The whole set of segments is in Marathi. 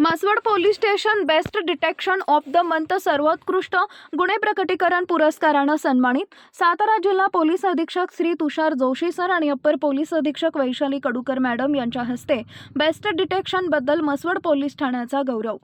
Mhaswad police station best detection of the month सर्वोत्कृष्ट गुन्हे प्रकटीकरण पुरस्कारानं सन्मानित. सातारा जिल्हा पोलीस अधीक्षक श्री तुषार जोशी सर आणि अप्पर पोलीस अधीक्षक वैशाली कडूकर मॅडम यांच्या हस्ते बेस्ट डिटेक्शनबद्दल मसवड पोलीस ठाण्याचा गौरव.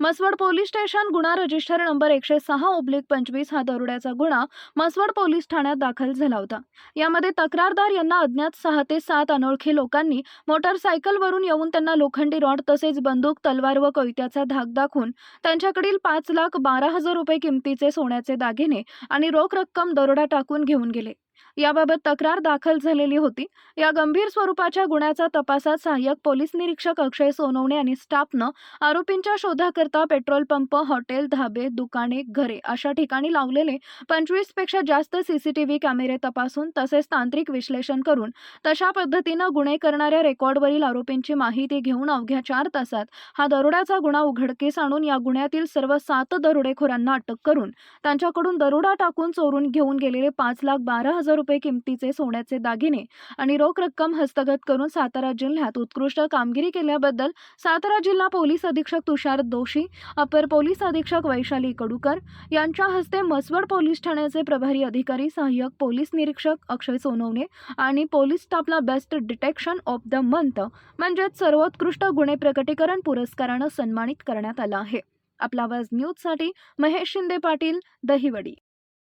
मसवड पोलीस स्टेशन गुन्हा रजिस्टर नंबर एकशे सहा ओब्लिक पंचवीस हा दरोड्याचा गुन्हा मसवड पोलीस ठाण्यात दाखल झाला होता. यामध्ये तक्रारदार यांना अज्ञात सहा ते सात अनोळखी लोकांनी मोटारसायकलवरून येऊन त्यांना लोखंडी रॉड तसेच बंदूक तलवार व कोयत्याचा धाक दाखवून त्यांच्याकडील पाच लाख बारा हजार रुपये किमतीचे सोन्याचे दागिने आणि रोख रक्कम दरोडा टाकून घेऊन गेले. याबाबत तक्रार दाखल झालेली होती. या गंभीर स्वरूपाच्या गुन्ह्याचा तपासात सहाय्यक पोलीस निरीक्षक अक्षय सोनवणे आणि स्टाफनं आरोपींच्या शोधाकरता पेट्रोल पंप हॉटेल धाबे दुकाने घरे अशा ठिकाणी लावलेले पंचवीसपेक्षा जास्त सीसीटीव्ही कॅमेरे तपासून तसेच तांत्रिक विश्लेषण करून तशा पद्धतीनं गुन्हे करणाऱ्या रेकॉर्डवरील आरोपींची माहिती घेऊन अवघ्या चार तासात हा दरोड्याचा गुन्हा उघडकीस आणून या गुन्ह्यातील सर्व सात दरोडेखोरांना अटक करून त्यांच्याकडून दरोडा टाकून चोरून घेऊन गेलेले पाच लाख बारा हजार रुपये किमतीचे सोन्याचे दागिने आणि रोख रक्कम हस्तगत करून सातारा जिल्ह्यात उत्कृष्ट कामगिरी केल्याबद्दल सातारा जिल्हा पोलीस अधीक्षक तुषार दोशी अपर पोलीस अधीक्षक वैशाली कडूकर यांच्या हस्ते मसवड पोलीस ठाण्याचे प्रभारी अधिकारी सहाय्यक पोलीस निरीक्षक अक्षय सोनवणे आणि पोलीस स्टाफला best detection of the month म्हणजेच सर्वोत्कृष्ट गुन्हे प्रकटीकरण पुरस्कारानं सन्मानित करण्यात आलं आहे. आपला आवाज न्यूजसाठी महेश शिंदे पाटील दहिवडी.